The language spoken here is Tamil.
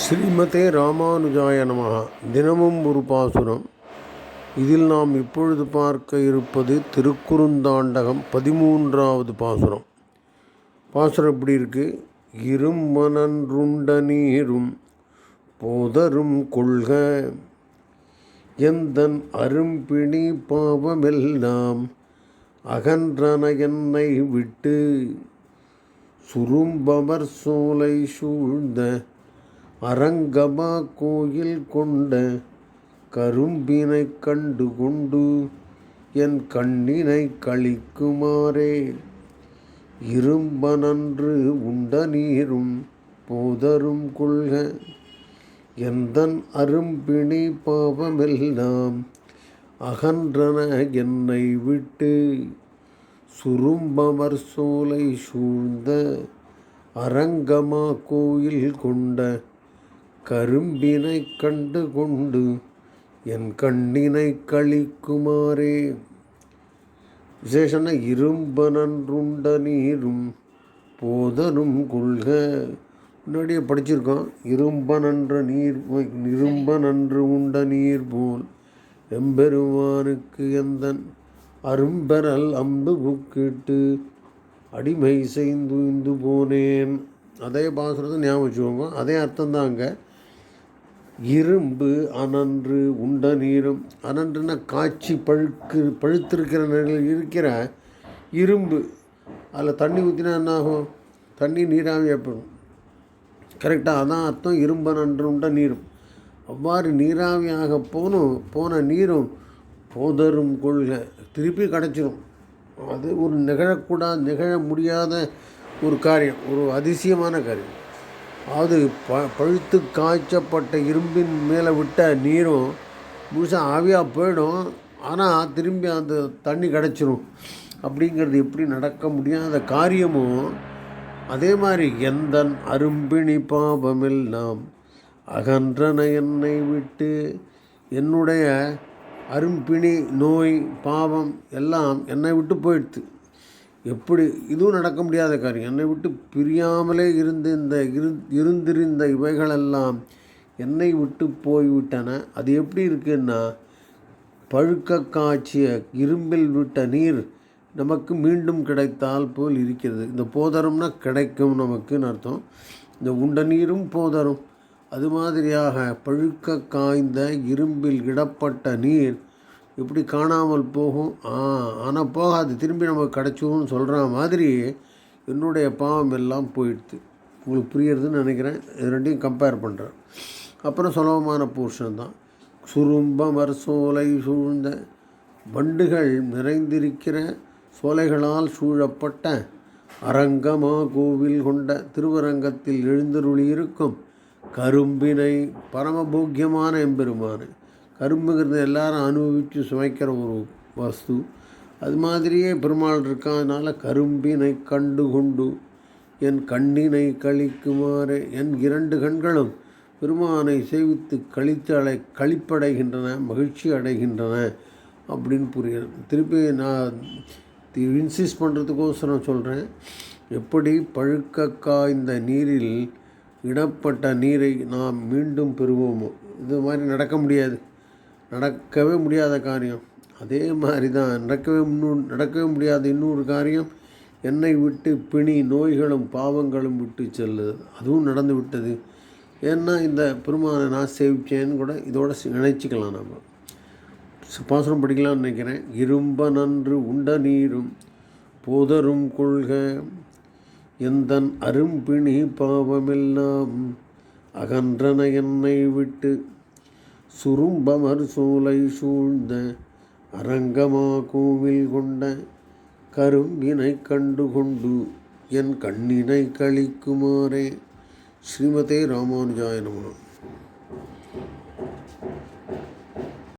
ஸ்ரீமதே ராமானுஜாய நமகா தினமும் ஒரு பாசுரம். இதில் நாம் இப்பொழுது பார்க்க இருப்பது திருக்குறுந்தாண்டகம் பதிமூன்றாவது பாசுரம். பாசுரம் எப்படி இருக்கு? இரும்பனன்றுண்ட நீரும் போதரும் கொள்க. எந்தன் அரும்பிணி பாவமெல்லாம் அகன்றன என்னை விட்டு. சுரும்பவர் சோலை சூழ்ந்த அரங்கமா கோயில் கொண்ட கரும்பினை கண்டு கொண்டு என் கண்ணினை கழிக்குமாறே. இரும்பனன்று உண்ட நீரும் போதரும் கொள்க. எந்தன் அரும்பிணி பாவமெல்லாம் அகன்றன என்னை விட்டு. சுரும்பவர் சோலை சூழ்ந்த அரங்கமா கோயில் கொண்ட கரும்பினை கண்டு கொண்டு என் கண்ணினை கழிக்குமாறே. விசேஷன இரும்பனன்றுண்ட நீரும் போதனும் கொள்க. முன்னாடியே படிச்சிருக்கோம் இரும்ப நன்ற நீர் இரும்ப நன்று உண்ட நீர் போல் எம்பெருமானுக்கு எந்தன் அரும்பெறல் அம்பு புக்கிட்டு அடிமை செய்து போனேன். அதே பாசுரத்தை ஞாபகம் வச்சுக்கோங்க. அதே அர்த்தம் தான் அங்கே. இரும்பு அனன்று உண்ட நீரும். அனன்றுன காய்ச்சி பழுக்கு பழுத்திருக்கிற நிலையில் இருக்கிற இரும்பு. அதில் தண்ணி ஊற்றினா என்ன ஆகும் தண்ணி நீராவி ஏற்படும். கரெக்டாக அதான் அர்த்தம். இரும்பு இரும்பனன்று உண்ட நீரும். அவ்வாறு நீராவியாக போனும் போன நீரும் போதரும் கொள்கை. திருப்பி கிடச்சிரும். அது ஒரு நிகழக்கூடாது நிகழ முடியாத ஒரு காரியம் ஒரு அதிசயமான காரியம். அது ப பழுத்து காய்ச்சப்பட்ட இரும்பின் மேலே விட்ட நீரும் முழுசாக ஆவியாக போயிடும். ஆனால் திரும்பி அந்த தண்ணி கிடச்சிரும். அப்படிங்கிறது எப்படி நடக்க முடியாத காரியமும் அதே மாதிரி எந்தன் அரும்பிணி பாவமெல்லாம் அகன்றன என்னை விட்டு. என்னுடைய அரும்பிணி நோய் பாவம் எல்லாம் என்னை விட்டு போயிடுது எப்படி இதுவும் நடக்க முடியாத காரியம். என்னை விட்டு பிரியாமலே இருந்து இந்த இரு இருந்திருந்த இவைகளெல்லாம் என்னை விட்டு போய்விட்டன. அது எப்படி இருக்குன்னா பழுக்க காய்ச்சிய இரும்பில் விட்ட நீர் நமக்கு மீண்டும் கிடைத்தால் போல் இருக்கிறது. இந்த போதரம்னா கிடைக்கும் நமக்குன்னு அர்த்தம். இந்த உண்ட நீரும் போதரும். அது மாதிரியாக பழுக்க காய்ந்த இரும்பில் இடப்பட்ட நீர் இப்படி காணாமல் போகும். ஆ ஆனால் போகாது. திரும்பி நமக்கு கிடச்சோன்னு சொல்கிற மாதிரி என்னுடைய பாவம் எல்லாம் போயிடுது. உங்களுக்கு புரியுறதுன்னு நினைக்கிறேன். இது ரெண்டையும் கம்பேர் பண்ணுறேன் அப்புறம் சுலபமான போர்ஷன் தான். சுரும்பமர் சோலை சூழ்ந்த வண்டுகள் நிறைந்திருக்கிற சோலைகளால் சூழப்பட்ட அரங்கமா கோவில் கொண்ட திருவரங்கத்தில் எழுந்தருளியிருக்கும் கரும்பினை பரமபோக்கியமான எம்பெருமானு. கரும்புங்கிறது எல்லாரும் அனுபவித்து சுமைக்கிற ஒரு வஸ்து. அது மாதிரியே பெருமாள் இருக்கான் அதனால் கரும்பினை கண்டு கொண்டு என் கண்ணினை கழிக்குமாறு என் இரண்டு கண்களும் பெருமானை சேவித்து கழித்து அடை கழிப்படைகின்றன மகிழ்ச்சி அடைகின்றன அப்படின்னு புரியுது. திருப்பி நான் இன்சிஸ்ட் பண்ணுறதுக்கோசரம் சொல்கிறேன் எப்படி பழுக்க காய்ந்த நீரில் இடப்பட்ட நீரை நாம் மீண்டும் பெறுவோமோ? இது மாதிரி நடக்க முடியாது. நடக்கவே முடியாத காரியம். அதே மாதிரி தான் நடக்கவே இன்னும் நடக்கவே முடியாத இன்னொரு காரியம் என்னை விட்டு பிணி நோய்களும் பாவங்களும் விட்டு செல்லுது. அதுவும் நடந்து விட்டது. ஏன்னா இந்த பெருமானை நான் சேவிச்சேன்னு கூட இதோட நினைச்சிக்கலாம் நம்ம. பாசுரம் படிக்கலாம்னு நினைக்கிறேன். இரும்ப நன்று உண்ட நீரும் போதரும் கொள்க. எந்தன் அரும்பிணி பாவமெல்லாம் அகன்றன என்னை விட்டு சுரும்பமர் சூலை சூழ்ந்த அரங்கமா கோவில் கொண்ட கரும்பினை கண்டு கொண்டு என் கண்ணினை கழிக்குமாறே. ஸ்ரீமதே ராமானுஜாய நமனம்